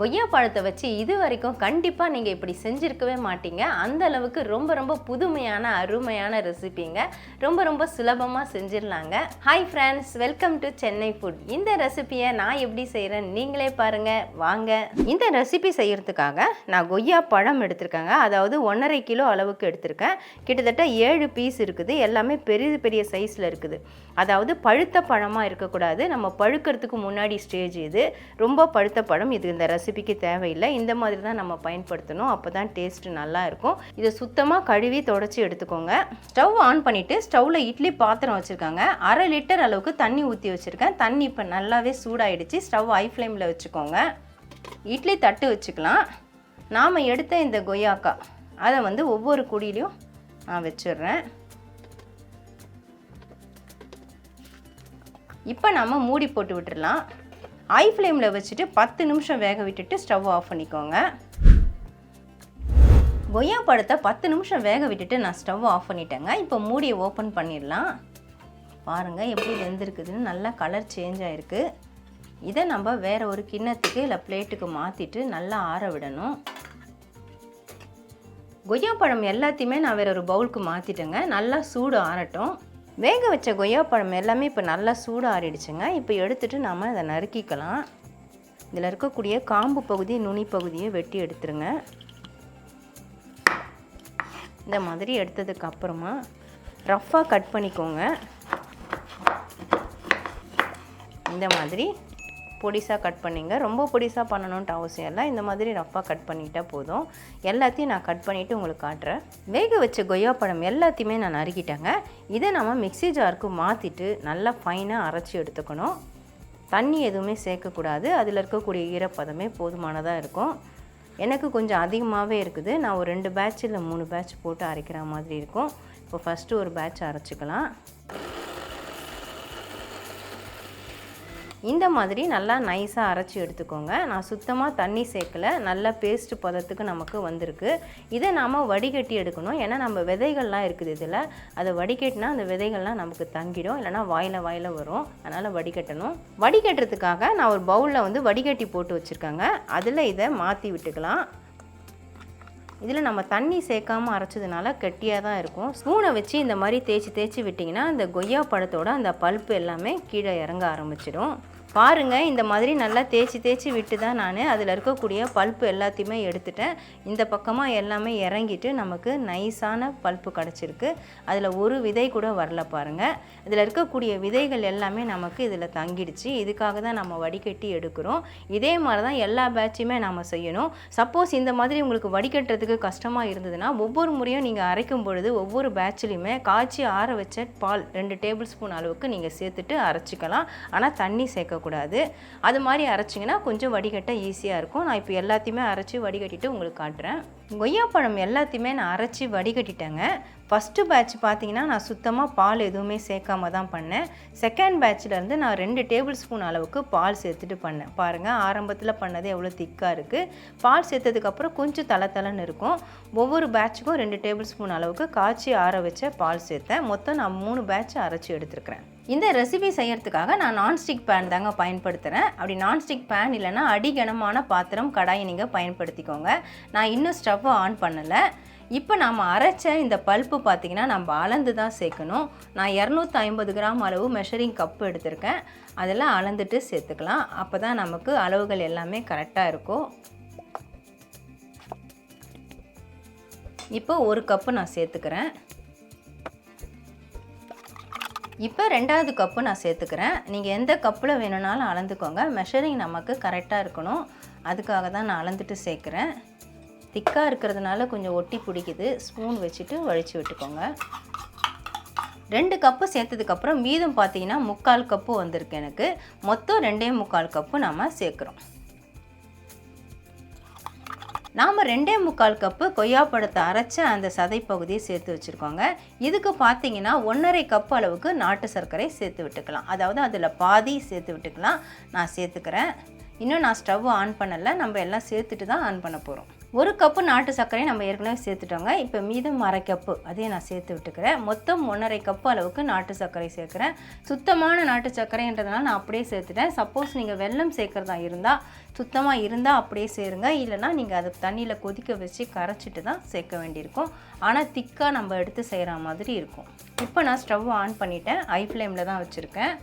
கொய்யா பழத்தை வச்சு இது வரைக்கும் கண்டிப்பாக நீங்கள் இப்படி செஞ்சுருக்கவே மாட்டீங்க. அந்த அளவுக்கு ரொம்ப ரொம்ப புதுமையான அருமையான ரெசிபிங்க. ரொம்ப ரொம்ப சுலபமாக செஞ்சிடலாங்க. Hi friends welcome to Chennai food இந்த ரெசிபியை நான் எப்படி செய்கிறேன் நீங்களே பாருங்கள் வாங்க. இந்த ரெசிபி செய்கிறதுக்காக நான் கொய்யா பழம் எடுத்திருக்கேங்க. அதாவது ஒன்றரை கிலோ அளவுக்கு எடுத்திருக்கேன். கிட்டத்தட்ட ஏழு பீஸ் இருக்குது. எல்லாமே பெரிய பெரிய சைஸில் இருக்குது. அதாவது பழுத்த பழமாக இருக்கக்கூடாது. நம்ம பழுக்கிறதுக்கு முன்னாடி ஸ்டேஜ் இது. ரொம்ப பழுத்த பழம் இது இந்த ரெசிபிக்கு தேவையில்லை. இந்த மாதிரி தான் நம்ம பயன்படுத்தணும். அப்போ தான் டேஸ்ட்டு நல்லா இருக்கும். இதை சுத்தமாக கழுவி தொடச்சி எடுத்துக்கோங்க. ஸ்டவ் ஆன் பண்ணிவிட்டு ஸ்டவ்வில் இட்லி பாத்திரம் வச்சுருக்காங்க. அரை லிட்டர் அளவுக்கு தண்ணி ஊற்றி வச்சுருக்கேன். தண்ணி இப்போ நல்லாவே சூடாயிடுச்சு. ஸ்டவ் ஐ ஃப்ளேமில் வச்சுக்கோங்க. இட்லி தட்டு வச்சுக்கலாம். நாம் எடுத்த இந்த கொய்யாக்கா அதை வந்து ஒவ்வொரு குடியிலையும் நான் வச்சிடுறேன். இப்போ நம்ம மூடி போட்டு விட்டுடலாம் ஐ ஃப்ளேமில் வச்சுட்டு பத்து நிமிஷம் வேக விட்டுட்டு ஸ்டவ் ஆஃப் பண்ணிக்கோங்க. கொய்யா பழத்தை பத்து நிமிஷம் வேக விட்டுட்டு நான் ஸ்டவ் ஆஃப் பண்ணிட்டேங்க. இப்போ மூடியை ஓப்பன் பண்ணிடலாம். பாருங்கள் எப்படி வெந்திருக்குதுன்னு நல்லா கலர் சேஞ்ச் ஆகிருக்கு இதை நம்ம வேறு ஒரு கிண்ணத்துக்கு இல்லை பிளேட்டுக்கு மாற்றிட்டு நல்லா ஆற விடணும். கொய்யா பழம் எல்லாத்தையுமே நான் வேற ஒரு பவுலுக்கு மாற்றிட்டேங்க நல்லா சூடு ஆறட்டும். வேக வச்ச கொய்யா பழம் எல்லாமே இப்போ நல்லா சூடு ஆறிடுச்சுங்க இப்போ எடுத்துட்டு நாம் அதை நறுக்கிக்கலாம். இதில் இருக்கக்கூடிய காம்பு பகுதி நுனி பகுதியை வெட்டி எடுத்துருங்க. இந்த மாதிரி எடுத்ததுக்கு அப்புறமா ரஃப்பாக கட் பண்ணிக்கோங்க. இந்த மாதிரி பொடிசாக கட் பண்ணிங்க. ரொம்ப பொடிசாக பண்ணணுன்ட்டு அவசியம் இல்லை. இந்த மாதிரி ரஃப்பாக கட் பண்ணிட்டால் போதும். எல்லாத்தையும் நான் கட் பண்ணிவிட்டு உங்களுக்கு காட்டுறேன். வேக வச்ச கொய்யா பழம் எல்லாத்தையுமே நான் நறுக்கிட்டேங்க. இதை நம்ம மிக்ஸி ஜாருக்கு மாற்றிட்டு நல்லா ஃபைனாக அரைச்சி எடுத்துக்கணும். தண்ணி எதுவுமே சேர்க்கக்கூடாது. அதில் இருக்கக்கூடிய ஈரப்பதமே போதுமானதாக இருக்கும். எனக்கு கொஞ்சம் அதிகமாகவே இருக்குது. நான் ஒரு ரெண்டு பேட்ச் இல்லை மூணு பேட்ச் போட்டு அரைக்கிற மாதிரி இருக்கும். இப்போ ஃபஸ்ட்டு ஒரு பேட்ச் அரைச்சிக்கலாம். இந்த மாதிரி நல்லா நைஸாக அரைச்சி எடுத்துக்கோங்க. நான் சுத்தமாக தண்ணி சேர்க்கல. நல்லா பேஸ்ட் பதத்துக்கு நமக்கு வந்திருக்கு. இதை நாம் வடிகட்டி எடுக்கணும். ஏன்னா நம்ம விதைகள்லாம் இருக்குது இதில். அதை வடிகட்டினா அந்த விதைகள்லாம் நமக்கு தங்கிடும். இல்லைனா வாயில் வாயில் வரும். அதனால் வடிகட்டணும். வடிகட்டுறதுக்காக நான் ஒரு பவுலில் வந்து வடிகட்டி போட்டு வச்சுருக்கேங்க. அதில் இதை மாற்றி விட்டுக்கலாம். இதில் நம்ம தண்ணி சேர்க்காமல் அரைச்சதுனால கெட்டியாக தான் இருக்கும். ஸ்பூனை வச்சு இந்த மாதிரி தேய்ச்சி தேய்ச்சி விட்டிங்கன்னா அந்த கொய்யா பழத்தோட அந்த பல்ப்பு எல்லாமே கீழே இறங்க ஆரம்பிச்சிடும். பாருங்கள் இந்த மாதிரி நல்லா தேய்ச்சி தேய்ச்சி விட்டு தான் நான். அதில் இருக்கக்கூடிய பல்ப்பு எல்லாத்தையுமே எடுத்துட்டேன். இந்த பக்கமாக எல்லாமே இறங்கிட்டு நமக்கு நைஸான பல்ப்பு கிடச்சிருக்கு. அதில் ஒரு விதை கூட வரல பாருங்கள் இதில் இருக்கக்கூடிய விதைகள் எல்லாமே நமக்கு இதில் தங்கிடுச்சு. இதுக்காக தான் நம்ம வடிகட்டி எடுக்கிறோம். இதே மாதிரி தான் எல்லா பேட்சுமே நம்ம செய்யணும். சப்போஸ் இந்த மாதிரி உங்களுக்கு வடிகட்டுறதுக்கு கஷ்டமாக இருந்ததுன்னா ஒவ்வொரு முறையும் நீங்கள் அரைக்கும் பொழுது ஒவ்வொரு பேட்ச்லையுமே காய்ச்சி ஆற வச்ச பால் ரெண்டு டேபிள் ஸ்பூன் அளவுக்கு நீங்கள் சேர்த்துட்டு அரைச்சிக்கலாம். ஆனால் தண்ணி போடக்கூடாது அது மாதிரி அரைச்சிங்கன்னா கொஞ்சம் வடிகட்ட ஈஸியாக இருக்கும். நான் இப்போ எல்லாத்தையுமே அரைச்சி வடிகட்டிட்டு உங்களுக்கு காட்டுறேன். கொய்யாப்பழம் எல்லாத்தையுமே நான் அரைச்சி வடிகட்டிட்டேங்க. ஃபஸ்ட்டு பேட்ச் பார்த்தீங்கன்னா நான் சுத்தமாக பால் எதுவுமே சேர்க்காம தான் பண்ணேன். செகண்ட் பேட்ச்லேருந்து நான் ரெண்டு டேபிள் ஸ்பூன் அளவுக்கு பால் சேர்த்துட்டு பண்ணேன். பாருங்கள் ஆரம்பத்தில் பண்ணது எவ்வளோ திக்காக இருக்குது பால் சேர்த்ததுக்கப்புறம் கொஞ்சம் தலை தலைன்னு இருக்கும். ஒவ்வொரு பேட்சுக்கும் ரெண்டு டேபிள் ஸ்பூன் அளவுக்கு காய்ச்சி ஆற வச்ச பால் சேர்த்தேன். மொத்தம் நான் மூணு பேட்ச் அரைச்சி எடுத்துருக்கிறேன். இந்த ரெசிபி செய்கிறதுக்காக நான் நான்ஸ்டிக் பேன் தாங்க பயன்படுத்துகிறேன் அப்படி நான்ஸ்டிக் பேன் இல்லைன்னா அடிகனமான பாத்திரம் கடாயை நீங்கள் பயன்படுத்திக்கோங்க. நான் இன்னும் ஸ்டவ்வை ஆன் பண்ணலை. இப்போ நாம் அரைச்ச இந்த பல்ப்பு பார்த்திங்கன்னா நம்ம அளந்து தான் சேர்க்கணும். நான் இரநூத்தி ஐம்பது கிராம் அளவு மெஷரிங் கப்பு எடுத்திருக்கேன். அதெல்லாம் அளந்துட்டு சேர்த்துக்கலாம். அப்போ தான் நமக்கு அளவுகள் எல்லாமே கரெக்டாக இருக்கும். இப்போ ஒரு கப்பு நான் சேர்த்துக்கிறேன். இப்போ ரெண்டாவது கப்பு நான் சேர்த்துக்கிறேன். நீங்கள் எந்த கப்பில் வேணும்னாலும் அளந்துக்கோங்க. மெஷரிங் நமக்கு கரெக்டாக இருக்கணும். அதுக்காக தான் நான் அளந்துட்டு சேர்க்குறேன். திக்காக இருக்கிறதுனால கொஞ்சம் ஒட்டி பிடிக்குது. ஸ்பூன் வச்சுட்டு வழித்து விட்டுக்கோங்க. ரெண்டு கப்பு சேர்த்ததுக்கப்புறம் மீதம் பார்த்தீங்கன்னா முக்கால் கப்பு வந்திருக்கு எனக்கு. மொத்தம் ரெண்டே முக்கால் கப்பு நம்ம சேர்க்குறோம். நாம் ரெண்டே முக்கால் கப்பு கொய்யாப்பழத்தை அரைச்ச அந்த சதை பகுதியை சேர்த்து வச்சுருக்கோங்க. இதுக்கு பார்த்தீங்கன்னா ஒன்றரை கப் அளவுக்கு நாட்டு சர்க்கரை சேர்த்து விட்டுக்கலாம். அதாவது அதில் பாதி சேர்த்து விட்டுக்கலாம். நான் சேர்த்துக்கிறேன். இன்னும் நான் ஸ்டவ் ஆன் பண்ணலை. நம்ம எல்லாம் சேர்த்துட்டு தான் ஆன் பண்ண போகிறோம் ஒரு கப்பு நாட்டு சர்க்கரை நம்ம ஏற்கனவே சேர்த்துட்டோங்க. இப்போ மீதம் அரை கப்பு அதையும் நான் சேர்த்து விட்டுக்கிறேன். மொத்தம் ஒன்றரை கப்பு அளவுக்கு நாட்டு சர்க்கரை சேர்க்குறேன். சுத்தமான நாட்டு சர்க்கரைன்றதுனால நான் அப்படியே சேர்த்துட்டேன். சப்போஸ் நீங்கள் வெள்ளம் சேர்க்குறதா இருந்தால் சுத்தமாக இருந்தால் அப்படியே சேருங்க. இல்லைனா நீங்கள் அதை தண்ணியில் கொதிக்க வச்சு கரைச்சிட்டு தான் சேர்க்க வேண்டியிருக்கும். ஆனால் திக்காக நம்ம எடுத்து செய்கிற மாதிரி இருக்கும். இப்போ நான் ஸ்டவ் ஆன் பண்ணிட்டேன். ஐ ஃப்ளேமில் தான் வச்சுருக்கேன்.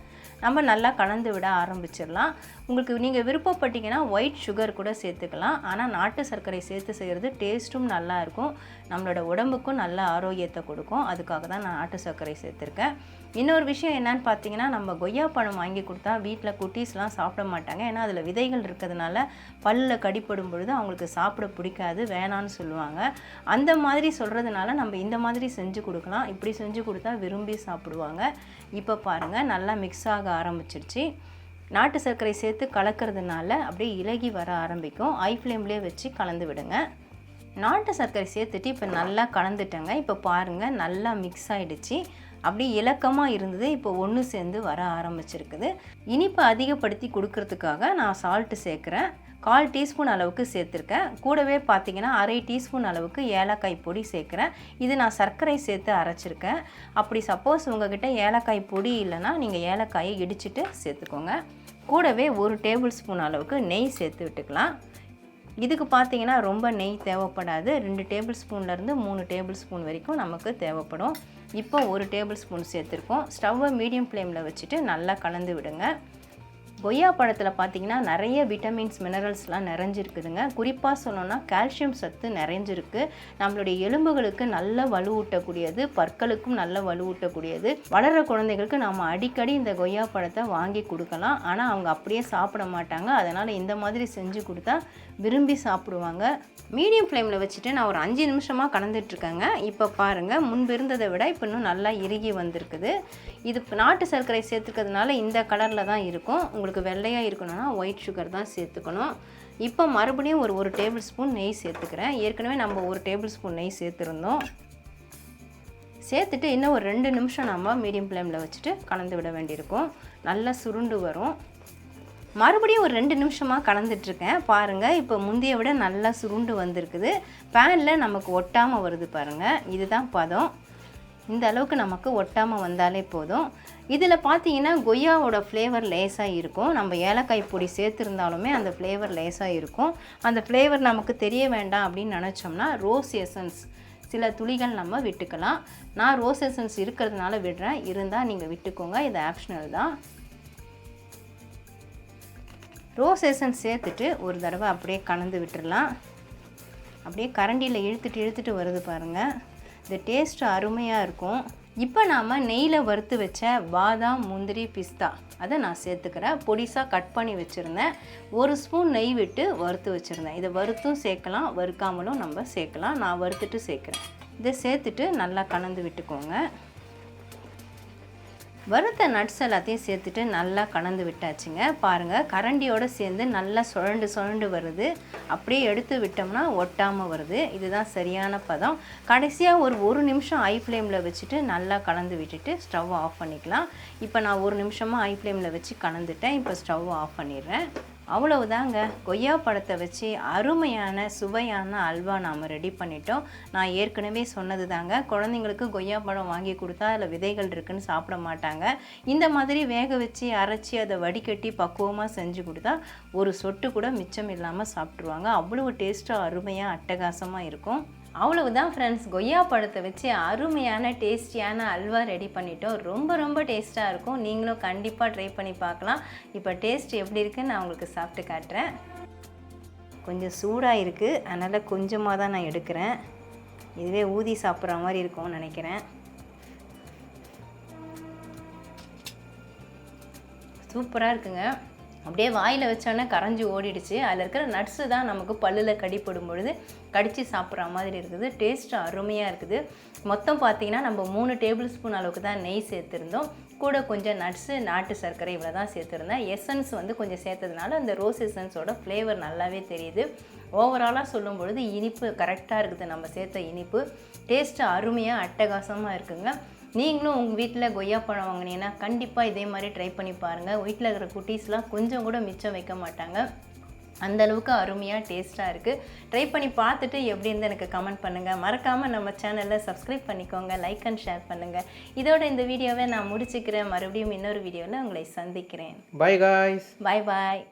நம்ம நல்லா கலந்து விட ஆரம்பிச்சிடலாம். உங்களுக்கு நீங்கள் விருப்பப்பட்டீங்கன்னா ஒயிட் சுகர் கூட சேர்த்துக்கலாம். ஆனால் நாட்டு சர்க்கரை சேர்த்து செய்கிறது டேஸ்ட்டும் நல்லா இருக்கும். நம்மளோட உடம்புக்கும் நல்ல ஆரோக்கியத்தை கொடுக்கும். அதுக்காக தான் நான் நாட்டு சர்க்கரை சேர்த்துருக்கேன். இன்னொரு விஷயம் என்னன்னு பார்த்தீங்கன்னா நம்ம கொய்யா பழம் வாங்கி கொடுத்தா வீட்டில் குட்டீஸ்லாம் சாப்பிட மாட்டாங்க. ஏன்னா அதில் விதைகள் இருக்கிறதுனால பல்லில் கடிப்படும் பொழுது அவங்களுக்கு சாப்பிட பிடிக்காது வேணான்னு சொல்லுவாங்க. அந்த மாதிரி சொல்கிறதுனால நம்ம இந்த மாதிரி செஞ்சு கொடுக்கலாம். இப்படி செஞ்சு கொடுத்தா விரும்பி சாப்பிடுவாங்க. இப்போ பாருங்கள் நல்லா மிக்ஸ் ஆக ஆரம்பிச்சிருச்சு. நாட்டு சர்க்கரை சேர்த்து கலக்கிறதுனால அப்படியே இலகி வர ஆரம்பிக்கும். ஐ ஃப்ளேம்லேயே வச்சு கலந்து விடுங்க. நாட்டு சர்க்கரை சேர்த்துட்டு இப்போ நல்லா கலந்துட்டேங்க. இப்போ பாருங்கள் நல்லா மிக்ஸ் ஆகிடுச்சு அப்படியே இலக்கமாக இருந்தது. இப்போ ஒன்று சேர்ந்து வர ஆரம்பிச்சிருக்குது. இனிப்பை அதிகப்படுத்தி கொடுக்கறதுக்காக நான் சால்ட்டு சேர்க்குறேன். கால் டீஸ்பூன் அளவுக்கு சேர்த்துருக்கேன். கூடவே பார்த்தீங்கன்னா அரை டீஸ்பூன் அளவுக்கு ஏலக்காய் பொடி சேர்க்குறேன். இது நான் சர்க்கரை சேர்த்து அரைச்சிருக்கேன். அப்படி சப்போஸ் உங்ககிட்ட ஏலக்காய் பொடி இல்லைன்னா நீங்கள் ஏலக்காயை இடிச்சிட்டு சேர்த்துக்கோங்க. கூடவே ஒரு டேபிள் ஸ்பூன் அளவுக்கு நெய் சேர்த்து விட்டுக்கலாம். இதுக்கு பார்த்தீங்கன்னா ரொம்ப நெய் தேவைப்படாது. ரெண்டு டேபிள் ஸ்பூன்லேருந்து மூணு டேபிள் ஸ்பூன் வரைக்கும் நமக்கு தேவைப்படும். இப்போ ஒரு டேபிள் ஸ்பூன் சேர்த்துருக்கோம். ஸ்டவ்வை மீடியம் ஃப்ளேமில் வச்சுட்டு நல்லா கலந்து விடுங்க. கொய்யா பழத்தில் பார்த்தீங்கன்னா நிறைய விட்டமின்ஸ் மினரல்ஸ்லாம் நிறைஞ்சிருக்குதுங்க. குறிப்பாக சொல்லணும்னா கால்சியம் சத்து நிறைஞ்சிருக்கு. நம்மளுடைய எலும்புகளுக்கு நல்ல வலுவூட்டக்கூடியது பற்களுக்கும் நல்ல வலுவூட்டக்கூடியது. வளர்கிற குழந்தைகளுக்கு நம்ம அடிக்கடி இந்த கொய்யா பழத்தை வாங்கி கொடுக்கலாம். ஆனால் அவங்க அப்படியே சாப்பிட மாட்டாங்க. அதனால் இந்த மாதிரி செஞ்சு கொடுத்தா விரும்பி சாப்பிடுவாங்க. மீடியம் ஃப்ளேமில் வச்சுட்டு நான் ஒரு அஞ்சு நிமிஷமாக கலந்துட்டுருக்கேங்க. இப்போ பாருங்கள் முன்பு இருந்ததை விட இப்போ இன்னும் நல்லா இறுகி வந்திருக்குது. இது நாட்டு சர்க்கரை சேர்த்துக்கிறதுனால இந்த கலரில் தான் இருக்கும். உங்களுக்கு வெள்ளையாக இருக்கணும்னா ஒயிட் சுகர் தான் சேர்த்துக்கணும். இப்போ மறுபடியும் ஒரு ஒரு டேபிள் ஸ்பூன் நெய் சேர்த்துக்கிறேன். ஏற்கனவே நம்ம ஒரு டேபிள் ஸ்பூன் நெய் சேர்த்துருந்தோம். சேர்த்துட்டு இன்னும் ஒரு ரெண்டு நிமிஷம் நம்ம மீடியம் ஃப்ளேமில் வச்சுட்டு கலந்து விட வேண்டியிருக்கும். நல்லா சுருண்டு வரும். மறுபடியும் ஒரு ரெண்டு நிமிஷமாக கலந்துட்ருக்கேன் பாருங்கள் இப்போ முந்தைய விட நல்லா சுருண்டு வந்திருக்குது. பேனில் நமக்கு ஒட்டாமல் வருது பாருங்கள் இதுதான் பதம். இந்த அளவுக்கு நமக்கு ஒட்டாமல் வந்தாலே போதும். இதில் பார்த்தீங்கன்னா கொய்யாவோட ஃப்ளேவர் லேசாக இருக்கும். நம்ம ஏலக்காய் பொடி சேர்த்துருந்தாலுமே அந்த ஃப்ளேவர் லேசாக இருக்கும். அந்த ஃப்ளேவர் நமக்கு தெரிய வேண்டாம் அப்படின்னு நினச்சோம்னா ரோஸ் எசன்ஸ் சில துளிகள் நம்ம விட்டுக்கலாம். நான் ரோஸ் எசன்ஸ் இருக்கிறதுனால விடுறேன். இருந்தால் நீங்கள் விட்டுக்கோங்க. இது ஆப்ஷனல் தான். ரோஸ் எசன்ஸ் சேர்த்துட்டு ஒரு தடவை அப்படியே கலந்து விட்டுடலாம் அப்படியே கரண்டியில் இழுத்துட்டு இழுத்துட்டு வருது பாருங்கள் இந்த டேஸ்ட் அருமையாக இருக்கும். இப்போ நாம் நெய்யில் வறுத்து வச்ச பாதாம் முந்திரி பிஸ்தா. அதை நான் சேர்த்துக்கிறேன். பொடிசாக கட் பண்ணி வச்சுருந்தேன். ஒரு ஸ்பூன் நெய் விட்டு வறுத்து வச்சுருந்தேன். இதை வறுத்தும் சேர்க்கலாம் வறுக்காமலும் நம்ம சேர்க்கலாம். நான் வறுத்துட்டு சேர்க்குறேன். இதை சேர்த்துட்டு நல்லா கலந்து விட்டுக்கோங்க. வறுத்த நட்ஸ் எல்லாத்தையும் சேர்த்துட்டு நல்லா கலந்து விட்டாச்சுங்க. பாருங்கள் கரண்டியோடு சேர்ந்து நல்லா சுழண்டு சுழண்டு வருது. அப்படியே எடுத்து விட்டோம்னா ஒட்டாமல் வருது. இதுதான் சரியான பதம். கடைசியாக ஒரு ஒரு நிமிஷம் ஐ ஃப்ளேமில் வச்சுட்டு நல்லா கலந்து விட்டுட்டு ஸ்டவ் ஆஃப் பண்ணிக்கலாம். இப்போ நான் ஒரு நிமிஷமாக ஐ ஃப்ளேமில் வச்சு கலந்துட்டேன். இப்போ ஸ்டவ் ஆஃப் பண்ணிடுறேன். அவ்வளவுதாங்க. கொய்யா பழத்தை வச்சு அருமையான சுவையான அல்வா நாம் ரெடி பண்ணிட்டோம். நான் ஏற்கனவே சொன்னது தாங்க குழந்தைங்களுக்கு கொய்யா பழம் வாங்கி கொடுத்தா அதில் விதைகள் இருக்குன்னு சாப்பிட மாட்டாங்க. இந்த மாதிரி வேக வச்சு அரைச்சி அதை வடிகட்டி பக்குவமாக செஞ்சு கொடுத்தா ஒரு சொட்டு கூட மிச்சம் இல்லாமல் சாப்பிட்ருவாங்க அவ்வளோ டேஸ்ட்டாக அருமையாக அட்டகாசமாக இருக்கும். அவ்வளவுதான் ஃப்ரெண்ட்ஸ் கொய்யா பழத்தை வச்சு அருமையான டேஸ்டியான அல்வா ரெடி பண்ணிட்டோம். ரொம்ப ரொம்ப டேஸ்ட்டாக இருக்கும். நீங்களும் கண்டிப்பாக ட்ரை பண்ணி பார்க்கலாம். இப்போ டேஸ்ட் எப்படி இருக்குன்னு நான் உங்களுக்கு சாப்பிட்டு காட்டுறேன். கொஞ்சம் சூடாக இருக்குது அதனால் கொஞ்சமாக தான் நான் எடுக்கிறேன். இதுவே ஊதி சாப்பிட்ற மாதிரி இருக்கும்னு நினைக்கிறேன். சூப்பராக இருக்குங்க. அப்படியே வாயில் வச்சோன்னே கரைஞ்சி ஓடிடுச்சு. அதில் இருக்கிற நட்ஸு தான் நமக்கு பல்லில் கடிப்படும் பொழுது கடித்து சாப்பிட்ற மாதிரி இருக்குது. டேஸ்ட்டு அருமையாக இருக்குது. மொத்தம் பார்த்தீங்கன்னா நம்ம மூணு டேபிள் ஸ்பூன் அளவுக்கு தான் நெய் சேர்த்துருந்தோம். கூட கொஞ்சம் நட்ஸு நாட்டு சர்க்கரை இவ்வளோ தான் சேர்த்துருந்தேன். எசன்ஸ் வந்து கொஞ்சம் சேர்த்ததுனால அந்த ரோஸ் எசன்ஸோட ஃப்ளேவர் நல்லாவே தெரியுது. ஓவராலாக சொல்லும் பொழுது இனிப்பு கரெக்டாக இருக்குது. நம்ம சேர்த்த இனிப்பு. டேஸ்ட்டு அருமையாக அட்டகாசமாக இருக்குங்க. நீங்களும் உங்கள் வீட்டில் கொய்யாப்பழம் வாங்கினீங்கன்னா கண்டிப்பாக இதே மாதிரி ட்ரை பண்ணி பாருங்கள் வீட்டில் இருக்கிற குட்டீஸ்லாம் கொஞ்சம் கூட மிச்சம் வைக்க மாட்டாங்க. அந்த அளவுக்கு அருமையாக டேஸ்ட்டாக இருக்குது ட்ரை பண்ணி பார்த்துட்டு எப்படி இருந்து எனக்கு கமெண்ட் பண்ணுங்கள் மறக்காமல் நம்ம சேனலில் சப்ஸ்கிரைப் பண்ணிக்கோங்க. லைக் அண்ட் ஷேர் பண்ணுங்கள் இதோட இந்த வீடியோவை நான் முடிச்சுக்கிறேன். மறுபடியும் இன்னொரு வீடியோவில் உங்களை சந்திக்கிறேன். பாய் காய்ஸ் பாய் பாய்